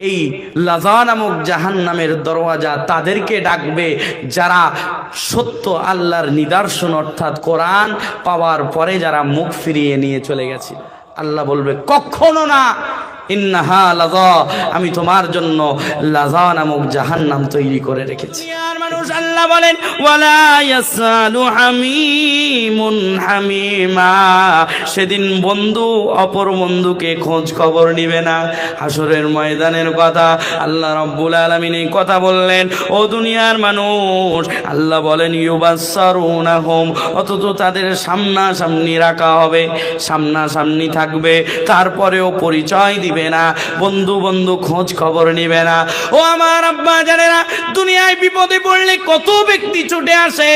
এই লাজা নামক জাহান নামের দরওয়াজা তাদেরকে ডাকবে যারা সত্য আল্লাহর নিদর্শন অর্থাৎ কোরআন পাওয়ার পরে যারা মুখ ফিরিয়ে নিয়ে চলে গেছে। আল্লাহ বলবে, কখনো না। ইন্নাহা লাজা আমি তোমার জন্য লাজা নামক জাহান নাম তৈরি করে রেখেছি। আর মানুষ আল্লাহ বলেন, ওয়ালা ইয়াসালু হামিমুন হামিমা। সেদিন বন্ধু, অপর বন্ধুকে খোঁজ খবর নিবে না। হাসরের ময়দানের কথা আল্লাহ রব্বুল আলামিন এই কথা বললেন। ও দুনিয়ার মানুষ, আল্লাহ বলেন, ইউবাসসারুনাহুম অথচ তাদের সামনাসামনি রাখা হবে, সামনাসামনি থাকবে, তারপরেও পরিচয় দিবে। না। বন্ধু বন্ধু খোঁজ খবর নিবে না। ও আমার আব্বা জানেরা, দুনিয়ায় বিপদে পড়লে কত ব্যক্তি ছুটে আসে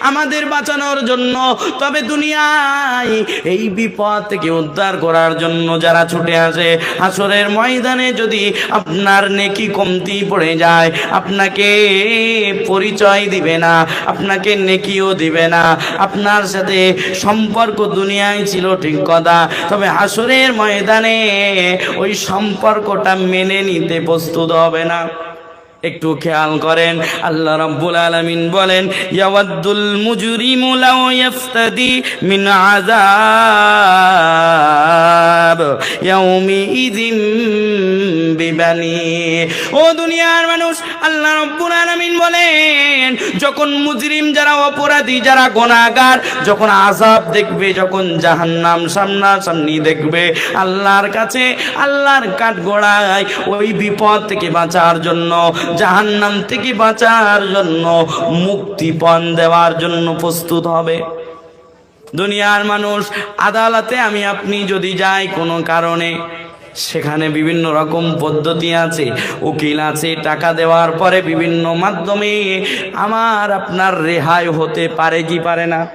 আমাদের বাঁচানোর জন্য। তবে দুনিয়ায় এই বিপদ থেকে উদ্ধার করার জন্য যারা ছুটে আসে, হাসরের ময়দানে যদি আপনার নেকি কমতি পড়ে যায়, আপনাকে পরিচয় দিবে না, আপনাকে নেকিও দিবে না। আপনার সাথে সম্পর্ক দুনিয়ায় ছিল ঠিক কথা। তবে হাসরের ময়দানে ওই সম্পর্কটা মেনে নিতে প্রস্তুত হবে না। একটু খেয়াল করেন, আল্লাহ রাব্বুল আলামিন বলেন, ইয়াওয়াদ্দুল মুজরিমু লাও ইফতাদি মিন আযাব ইয়াউমি বিবানি। ও দুনিয়ার মানুষ, আল্লাহ রাব্বুল আলামিন বলেন, যখন মুজরিম যারা অপরাধী, যারা গুনাহগার যখন আযাব দেখবে, যখন জাহান্নাম সামনাসামনি দেখবে, আল্লাহর কাছে, আল্লাহর কাঠগোড়ায় ওই বিপদ থেকে বাঁচার জন্য জাহান্নাম থেকে বাঁচার জন্য মুক্তিপণ দেওয়ার জন্য প্রস্তুত হবে। দুনিয়ার মানুষ, আদালতে আমি আপনি যদি যাই কোনো কারণে, সেখানে বিভিন্ন রকম পদ্ধতি আছে, উকিল আছে, টাকা দেওয়ার পরে বিভিন্ন মাধ্যমে আমার আপনার রেহাই হতে পারে কি পারে না?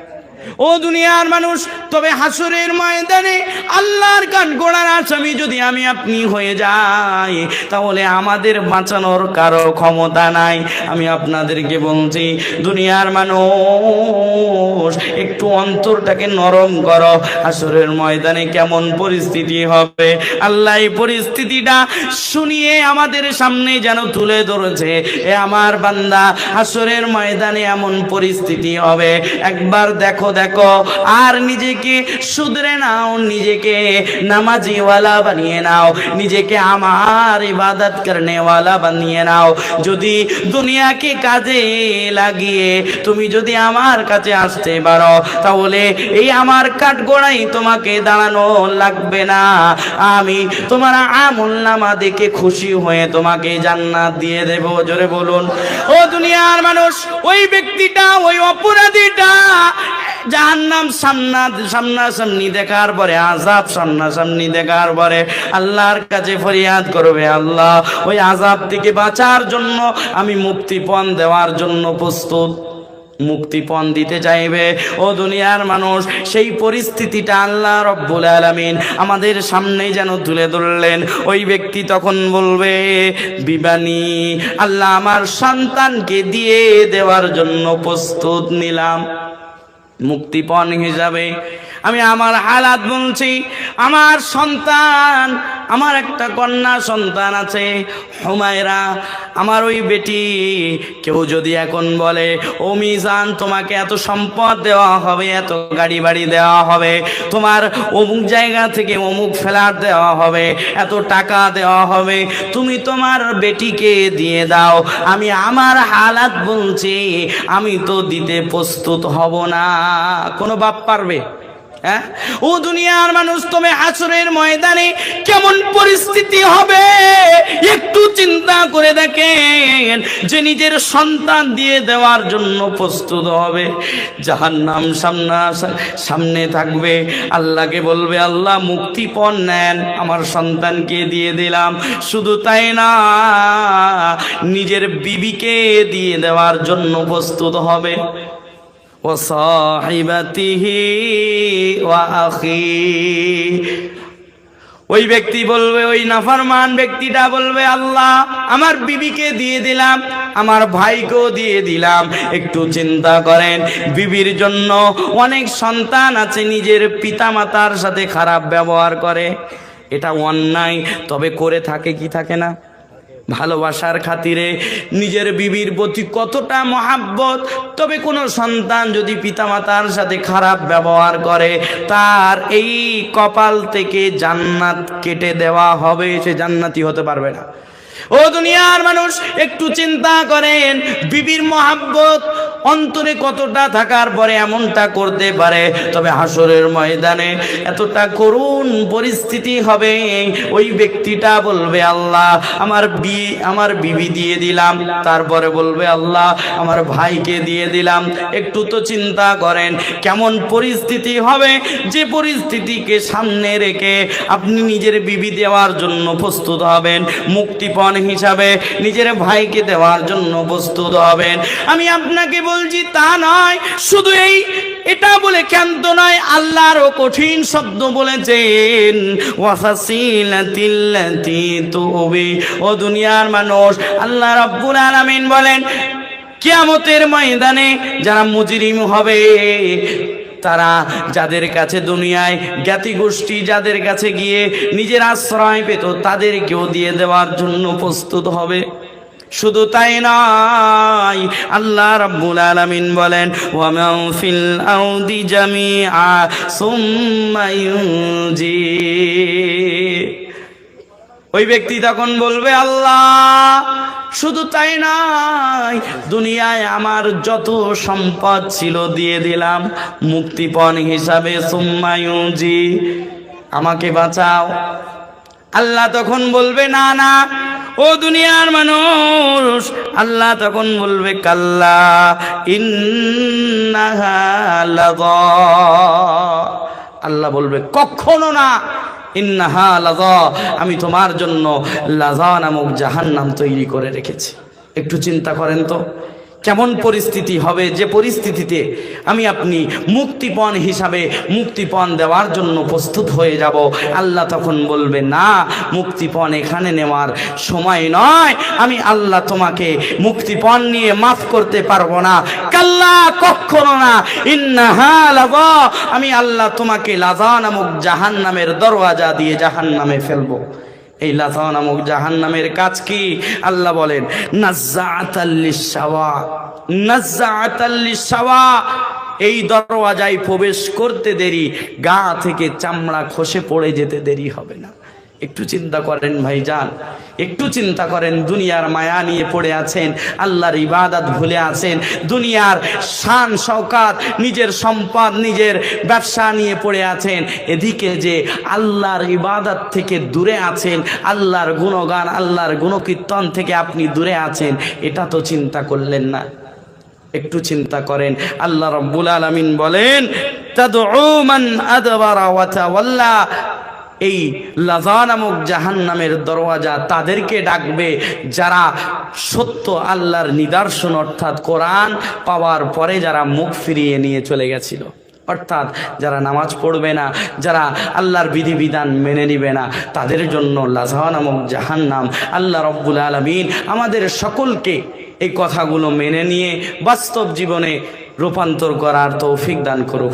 ও দুনিয়ার মানুষ, তবে হাসুরের ময়দানে আল্লাহর কান গোড়ার আসামি যদি আমি আপনি হয়ে যাই, তাহলে আমাদের বাঁচানোর কারও ক্ষমতা নাই। আমি আপনাদেরকে বলছি, দুনিয়ার মানুষ, একটু অন্তরটাকে নরম করো। হাসুরের ময়দানে কেমন পরিস্থিতি হবে? আল্লাহ এই পরিস্থিতিটা শুনিয়ে আমাদের সামনে যেন তুলে ধরেছে। এ আমার বান্দা, হাসরের ময়দানে এমন পরিস্থিতি হবে। একবার দেখো দেখো, আর নিজেকে শুধরে নাও, নিজেকে নামাজিওয়ালা বানিয়ে নাও, নিজেকে আমার ইবাদত করনেওয়ালা বানিয়ে নাও। যদি দুনিয়াকে কাজে লাগিয়ে তুমি যদি আমার কাছে আসতে পারো, তাহলে এই আমার কাঠগোড়াই তোমাকে দাঁড়ানো লাগবে না। আমি তোমার আমল নামা দেখে খুশি হয়ে তোমাকে জান্নাত দিয়ে দেব। জোরে বলুন, ও দুনিয়ার মানুষ, ওই ব্যক্তিটা, ওই অপরাধীটা জাহান্নাম সামনা সামনাসামনি দেখার পরে আজাব সামনাসামনি দেখার পরে আল্লাহর কাছে ফরিয়াদ করবে, আল্লাহ, ওই আজাব থেকে বাঁচার জন্য আমি মুক্তিপণ দেওয়ার জন্য প্রস্তুত। মুক্তিপণ দিতে চাইবে। ও দুনিয়ার মানুষ, সেই পরিস্থিতিটা আল্লাহ রব্বুল আলামিন আমাদের সামনেই যেন তুলে ধরলেন। ওই ব্যক্তি তখন বলবে, বিবানী, আল্লাহ আমার সন্তানকে দিয়ে দেওয়ার জন্য প্রস্তুত নিলাম। মুক্তিপণ হিসাবে আমি আমার হালাত বলছি আমার সন্তান, আমার একটা কন্যা সন্তান আছে, হুমায়রা, আমার ওই বেটি। কেউ যদি এখন বলে, ও মিজান, তোমাকে এত সম্পদ দেওয়া হবে, এত গাড়ি বাড়ি দেওয়া হবে, তোমার অমুক জায়গা থেকে অমুক ফ্ল্যাট দেওয়া হবে, এত টাকা দেওয়া হবে, তুমি তোমার বেটিকে দিয়ে দাও, আমি আমার হালাত বলছি আমি তো দিতে প্রস্তুত হব না। কোনো বাপ পারবে? হ্যাঁ? ও দুনিয়ার মানুষ তুমি হাসরের ময়দানে কেমন পরিস্থিতি হবে? একটু চিন্তা করে দেখেন, যে নিজের সন্তান দিয়ে দেওয়ার জন্য প্রস্তুত হবে। জাহান্নাম সামনা সামনে থাকবে। আল্লাহকে বলবে, আল্লাহ, মুক্তিপণ নেন। আমার সন্তানকে দিয়ে দিলাম। শুধু তাই না, নিজের বিবিকে দিয়ে দেওয়ার জন্য প্রস্তুত হবে। ওসাহিবাতিহি ওয়া কে ওই ব্যক্তি বলবে, ওই নাফারমান ব্যক্তিটা বলবে, আল্লাহ, আমার বিবিকে দিয়ে দিলাম, আমার ভাইকেও দিয়ে দিলাম। একটু চিন্তা করেন, বিবির জন্য অনেক সন্তান আছে, নিজের পিতামাতার সাথে খারাপ ব্যবহার করে। এটা অন্যায়, তবে করে থাকে কি থাকে না? ভালোবাসার খাতিরে নিজের বিবির প্রতি কতটা মহাব্বত? তবে কোনো সন্তান যদি পিতামাতার সাথে খারাপ ব্যবহার করে, তার এই কপাল থেকে জান্নাত কেটে দেওয়া হবে, সে জান্নাতি হতে পারবে না। ও দুনিয়ার মানুষ, একটু চিন্তা করেন, বিবির মহাব্বত অন্তরে কতটা থাকার পরে এমনটা করতে পারে? তবে হাসরের ময়দানে এতটা করুণ পরিস্থিতি হবে, ওই ব্যক্তিটা বলবে, আল্লাহ, আমার বি, আমার বিবি দিয়ে দিলাম। তারপরে বলবে, আল্লাহ, আমার ভাইকে দিয়ে দিলাম। একটু তো চিন্তা করেন, কেমন পরিস্থিতি হবে? যে পরিস্থিতিকে সামনে রেখে আপনি নিজের বিবি দেওয়ার জন্য প্রস্তুত হবেন মুক্তিপণ হিসাবে নিজের ভাইকে দেওয়ার জন্য প্রস্তুত হবেন। আমি আপনাকে বলছি, তা নয়। শুধু এই, এটা বলে ক্ষান্ত নয় আল্লাহরও কঠিন শব্দ বলেছেন ও দুনিয়ার মানুষ, আল্লাহ রাব্বুল আলামিন বলেন, কিয়ামতের ময়দানে যারা মুজরিম হবে তারা যাদের কাছে দুনিয়ায় জ্ঞাতি গোষ্ঠী যাদের কাছে গিয়ে নিজের আশ্রয় পেত, তাদেরকেও দিয়ে দেওয়ার জন্য প্রস্তুত হবে। শুধু তাই নয়, আল্লাহ রাব্বুল আলামিন বলেন ওয়া মা ফিল আউদি জামিআ সুম্মা ইউনজি। ওই ব্যক্তি তখন বলবে, আল্লাহ, শুধু তাই নয়, দুনিয়ায় আমার যত সম্পদ ছিল দিয়ে দিলাম। মুক্তিপণ হিসাবে সুম্মায়ুজি আমাকে বাঁচাও। আল্লাহ তখন বলবে, না না, ও দুনিয়ার মানুষ। আল্লাহ তখন বলবে, কাল্লা ইন্নাহা। আল্লাহ বলবে, কখনো না। ইন্নাহা লাজা আমি তোমার জন্য লাজা নামক জাহান্নাম তৈরি করে রেখেছি। একটু চিন্তা করেন তো। কেমন পরিস্থিতি হবে, যে পরিস্থিতিতে আমি আপনি মুক্তিপণ হিসাবে মুক্তিপণ দেওয়ার জন্য প্রস্তুত হয়ে যাব। আল্লাহ তখন বলবে, না, মুক্তিপণ এখানে নেওয়ার সময় নয়। আমি আল্লাহ তোমাকে মুক্তিপণ নিয়ে মাফ করতে পারব না। কাল্লা কখনো না। ইন্নাহা লাযা। আমি আল্লাহ তোমাকে লাজা নামক জাহান নামের দরওয়াজা দিয়ে জাহান নামে ফেলব। এই লাথা নামক জাহান নামের কাজ কি? আল্লাহ বলেন নাজ্জাআতাল্লিসাওয়া এই দরওয়াজায় প্রবেশ করতে দেরি, গা থেকে চামড়া খসে পড়ে যেতে দেরি হবে না। একটু চিন্তা করেন ভাইজান, একটু চিন্তা করেন, দুনিয়ার মায়া নিয়ে পড়ে আছেন, আল্লাহর ইবাদত ভুলে আছেন, দুনিয়ার শান, শওকাত, নিজের সম্পদ, নিজের ব্যবসা নিয়ে পড়ে আছেন, এদিকে যে আল্লাহর ইবাদত থেকে দূরে আছেন, আল্লাহর গুণগান, আল্লাহর গুণকীর্তন থেকে আপনি দূরে আছেন, এটা তো চিন্তা করলেন না। একটু চিন্তা করেন, আল্লাহ রব্বুল আলামিন বলেন, তাদউ মান আদবারা ওয়া তাওয়াল্লা এই লাজা নামক জাহান নামের দরওয়াজা তাদেরকে ডাকবে যারা সত্য আল্লাহর নিদর্শন অর্থাৎ কোরআন পাওয়ার পরে যারা মুখ ফিরিয়ে নিয়ে চলে গেছিল। অর্থাৎ যারা নামাজ পড়বে না, যারা আল্লাহর বিধিবিধান মেনে নিবে না, তাদের জন্য লাজা নামক জাহান নাম আল্লাহ রব্বুল আলমিন আমাদের সকলকে এই কথাগুলো মেনে নিয়ে বাস্তব জীবনে রূপান্তর করার তৌফিক দান করুক।